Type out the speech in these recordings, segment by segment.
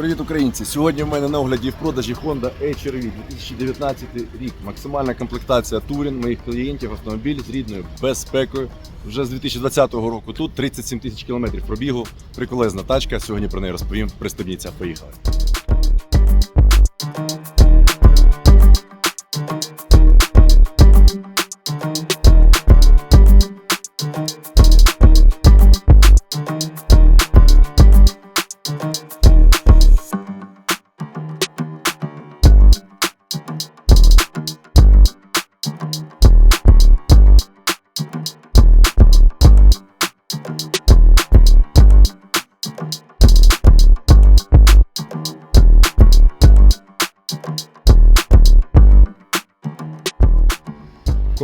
Привіт, українці! Сьогодні в мене на огляді в продажі Honda HR-V 2019 рік. Максимальна комплектація турін моїх клієнтів, автомобіль з рідною безпекою. Вже з 2020 року тут 37 тисяч кілометрів пробігу. Приколезна тачка. Сьогодні про неї розповім. Пристебніться, поїхали.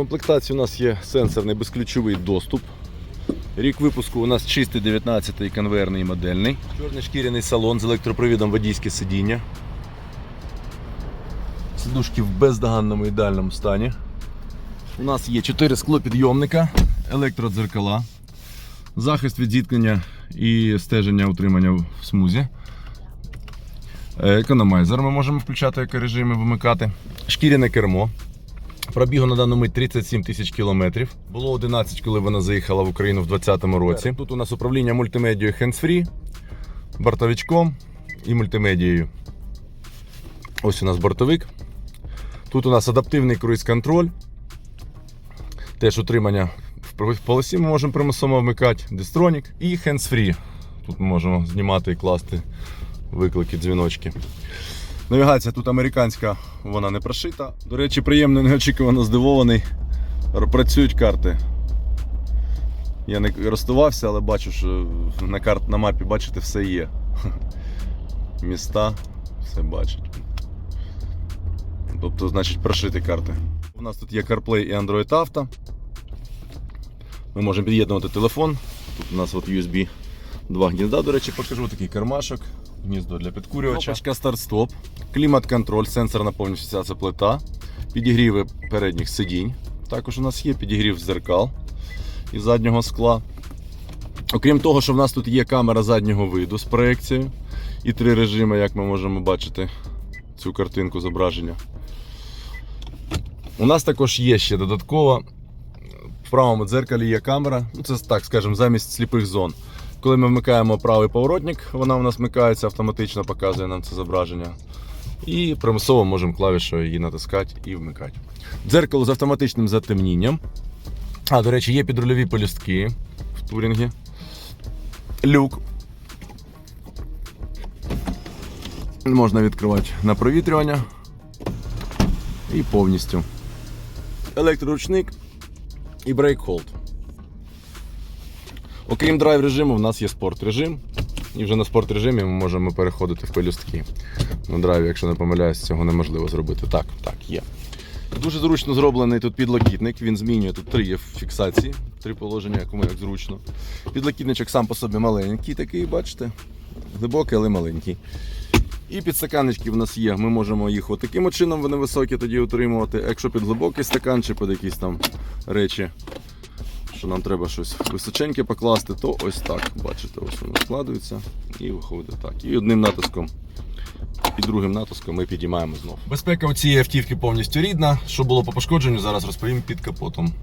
Комплектації у нас є сенсорний безключовий доступ. Рік випуску у нас чистий 19-й конвейерний модельний. Чорний шкіряний салон з електропривідом водійське сидіння. Сидушки в бездоганному ідеальному стані. У нас є 4 склопідйомника, електродзеркала, захист від зіткнення і стеження утримання в смузі. Е, Економайзер ми можемо включати екорежими, вимикати. Шкіряне кермо. Пробігу на дану мить 37 тисяч кілометрів. Було 11, коли вона заїхала в Україну в 2020 році. Тут у нас управління мультимедією hands-free, бортовичком і мультимедією. Ось у нас бортовик. Тут у нас адаптивний круїз-контроль. Теж утримання в полосі ми можемо примусово вмикати, дистронік і hands-free. Тут ми можемо знімати і класти виклики, дзвіночки. Навігація тут американська, вона не прошита. До речі, приємно, неочікувано здивований. Працюють карти. Я не користувався, але бачу, що на карт на мапі бачите, все є. Міста, все бачить. Тобто, значить, прошиті карти. У нас тут є CarPlay і Android Auto. Ми можемо під'єднувати телефон. Тут у нас от USB два гнізда, до речі, покажу такий кармашок, гніздо для підкурювача. Кнопочка старт-стоп, клімат-контроль, сенсорна повністю ця плита, підігріви передніх сидінь. Також у нас є підігрів зеркал і заднього скла. Окрім того, що в нас тут є камера заднього виду з проекцією і три режими, як ми можемо бачити цю картинку зображення. У нас також є ще додатково в правому дзеркалі є камера, ну це так скажемо, замість сліпих зон. Коли ми вмикаємо правий поворотник, вона у нас вмикається, автоматично показує нам це зображення. І примусово можемо клавішою її натискати і вмикати. Дзеркало з автоматичним затемнінням. А, до речі, є підрульові полюстки в турінгі. Люк. Можна відкривати на провітрювання. І повністю. Електроручник і брейк-холд. Окрім драйв режиму, в нас є спорт режим. І вже на спорт режимі ми можемо переходити в пелюстки. На драйві, якщо не помиляюсь, цього неможливо зробити. Так, так, є. Дуже зручно зроблений тут підлокітник. Він змінює тут три є фіксації, три положення, кому як зручно. Підлокітничок сам по собі маленький, такий, бачите? Глибокий, але маленький. І підстаканнички в нас є. Ми можемо їх отаким от чином, вони високі тоді утримувати. Якщо під глибокий стакан чи під якісь там речі, що нам треба щось височеньке покласти, то ось так. Бачите, ось воно складується і виходить так. І одним натиском і другим натиском ми підіймаємо знов. Безпека у цієї автівки повністю рідна. Що було по пошкодженню, зараз розповім під капотом.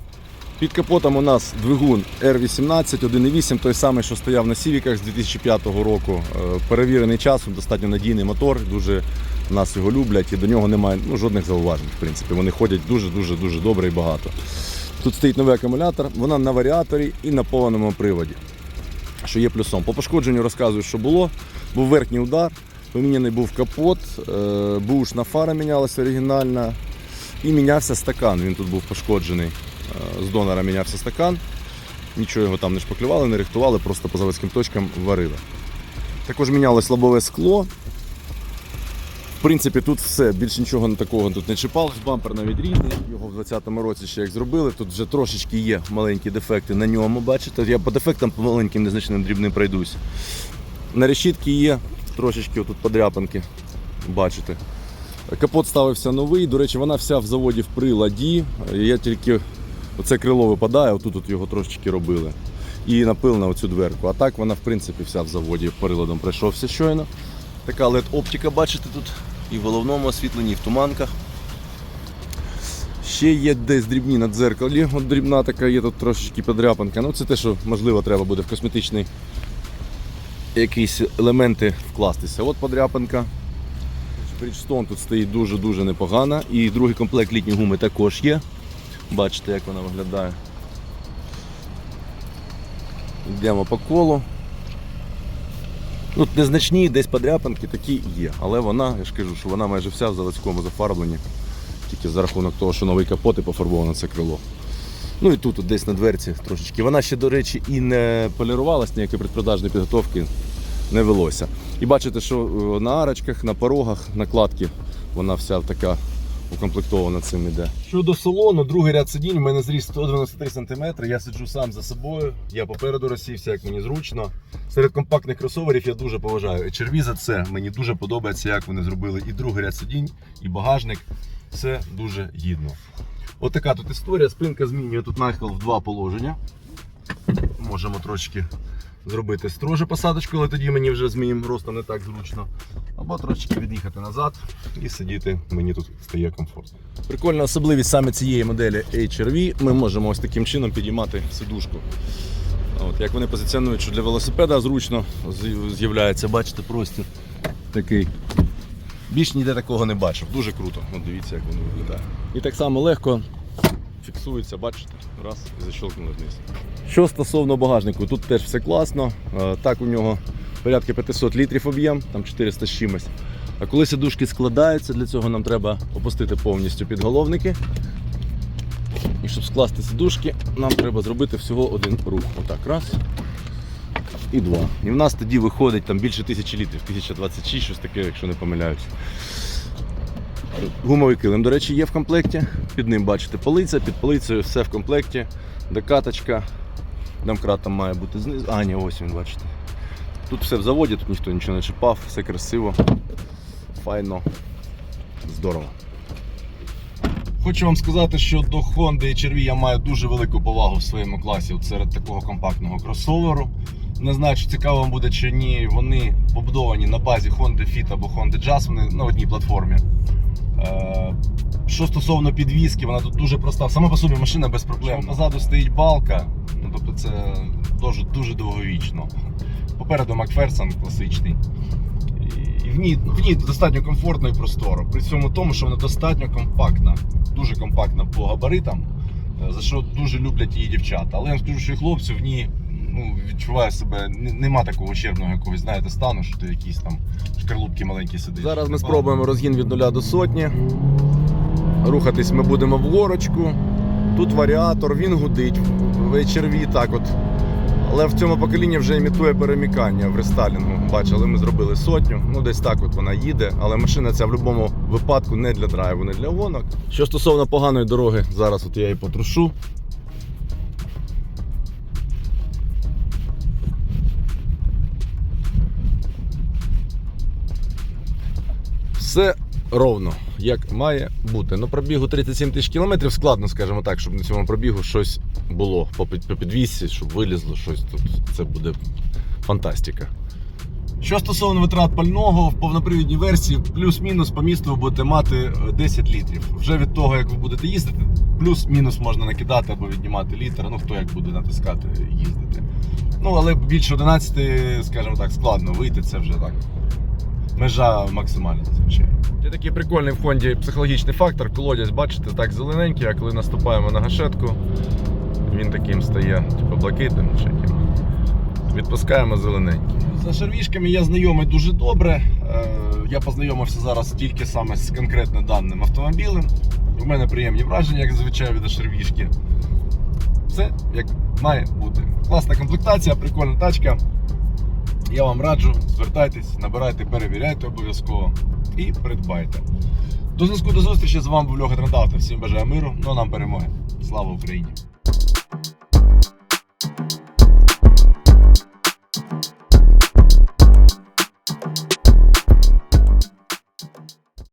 Під капотом у нас двигун R18 1.8, той самий, що стояв на Сівіках з 2005 року. Е, Перевірений часом, достатньо надійний мотор, дуже нас його люблять і до нього немає ну, жодних зауважень. В принципі, вони ходять дуже-дуже дуже добре і багато. Тут стоїть новий акумулятор, вона на варіаторі і на повному приводі. Що є плюсом. По пошкодженню розказую, що було. Був верхній удар, поміняний був капот, е, бушна фара мінялася оригінальна і мінявся стакан. Він тут був пошкоджений. Е, З донора мінявся стакан. Нічого його там не шпаклювали, не рихтували, просто по заводським точкам варили. Також мінялось лобове скло. Принципі, тут все, більше нічого не такого тут не чіпав. Бампер навіть рідний, його в 20-му році ще як зробили. Тут вже трошечки є маленькі дефекти на ньому, бачите. Я по дефектам по маленьким незначним дрібним пройдусь. На решітки є трошечки отут подряпинки, бачите. Капот ставився новий, до речі, вона вся в заводі в приладі. Я тільки оце крило випадає, отут от його трошечки робили. І напил на оцю дверку. А так вона, в принципі, вся в заводі приладом пройшовся щойно. Така led оптика, бачите тут і в головному освітленні, і в туманках. Ще є десь дрібні на дзеркалі. От дрібна така є тут трошечки подряпанка. Ну це те, що можливо треба буде в косметичний якісь елементи вкластися. От подряпанка. Bridgestone тут стоїть дуже-дуже непогана. І другий комплект літньої гуми також є. Бачите, як вона виглядає. Йдемо по колу. Ну, незначні, десь подряпинки такі є, але вона, я ж кажу, що вона майже вся в заводському зафарбленні. Тільки за рахунок того, що новий капот і пофарбоване це крило. Ну і тут, от десь на дверці трошечки. Вона ще, до речі, і не полірувалась, ніякої предпродажної підготовки не велося. І бачите, що е, на арочках, на порогах, накладки вона вся така укомплектована цим іде. Щодо салону, другий ряд сидінь, у мене зріс 193 см, я сиджу сам за собою, я попереду розсівся, як мені зручно. Серед компактних кросоверів я дуже поважаю HRV за це. Мені дуже подобається, як вони зробили і другий ряд сидінь, і багажник. Все дуже гідно. Отака тут історія. Спинка змінює тут нахил в два положення. Можемо трошки зробити строже посадочку, але тоді мені вже з моїм ростом не так зручно. Або трошки від'їхати назад і сидіти мені тут стає комфортно. Прикольна особливість саме цієї моделі HRV. Ми можемо ось таким чином підіймати сидушку. От, як вони позиціонують, що для велосипеда зручно з'являється, бачите, простір такий. Більш ніде такого не бачив. Дуже круто. От дивіться, як воно виглядає. І так само легко фіксується, бачите, раз і защелкнули вниз. Що стосовно багажнику, тут теж все класно. Е, Так, у нього порядка 500 літрів об'єм, там 400 з чимось. А коли сидушки складаються, для цього нам треба опустити повністю підголовники. І щоб скласти сидушки, нам треба зробити всього один рух. Отак, раз. І два. І в нас тоді виходить там більше тисячі літрів, 1026, щось таке, якщо не помиляюсь. Гумовий килим, до речі, є в комплекті. Під ним бачите полиця, під полицею все в комплекті. Докаточка. Домкрат там має бути знизу. А, ні, ось він, бачите. Тут все в заводі, тут ніхто нічого не чіпав, все красиво, файно, здорово. Хочу вам сказати, що до Honda HRV я маю дуже велику повагу в своєму класі серед такого компактного кросоверу. Не знаю, чи цікаво вам буде чи ні. Вони побудовані на базі Honda Fit або Honda Jazz, вони на одній платформі. Що стосовно підвіски, вона тут дуже проста. Сама по собі машина без проблем. Позаду стоїть балка, ну тобто це дуже, дуже довговічно. Попереду Макферсон класичний. І в ній, в ній достатньо комфортно і просторо. При цьому тому, що вона достатньо компактна, дуже компактна по габаритам, е, за що дуже люблять її дівчата. Але я вам скажу, що і хлопці в ній ну, відчуває себе, не- нема такого ущербного якогось, знаєте, стану, що ти якісь там шкарлупки маленькі сидиш. Зараз ми спробуємо розгін від 0 до сотні. Рухатись ми будемо в горочку. Тут варіатор, він гудить, в HRV так от. Але в цьому поколінні вже імітує перемікання в рестайлінгу. Бачили, ми зробили сотню. Ну десь так от вона їде, але машина ця в будь-якому випадку не для драйву, не для гонок. Що стосовно поганої дороги, зараз от я її потрушу. Все ровно, як має бути. Ну, пробігу 37 тисяч кілометрів складно, скажімо так, щоб на цьому пробігу щось було по підвісці, щоб вилізло щось тут. Це буде фантастика. Що стосовно витрат пального, в повнопривідній версії плюс-мінус по місту ви будете мати е, 10 літрів. Вже від того, як ви будете їздити, плюс-мінус можна накидати або віднімати літр, ну хто як буде натискати їздити. Ну, але більше 11, скажімо так, складно вийти, це вже так. Межа максимальна зазвичай. Є такий прикольний в Хонді психологічний фактор. Колодязь, бачите, так зелененький, а коли наступаємо на гашетку, він таким стає, типу блакитним чи яким. Відпускаємо зелененький. За шарвішками я знайомий дуже добре. Е, Я познайомився зараз тільки саме з конкретно даним автомобілем. У мене приємні враження, як зазвичай від шарвішки. Все як має бути. Класна комплектація, прикольна тачка. Я вам раджу, звертайтесь, набирайте, перевіряйте обов'язково і придбайте. До зв'язку до зустрічі з вами був Льоха Трендавто. Всім бажаю миру, ну а нам перемоги. Слава Україні!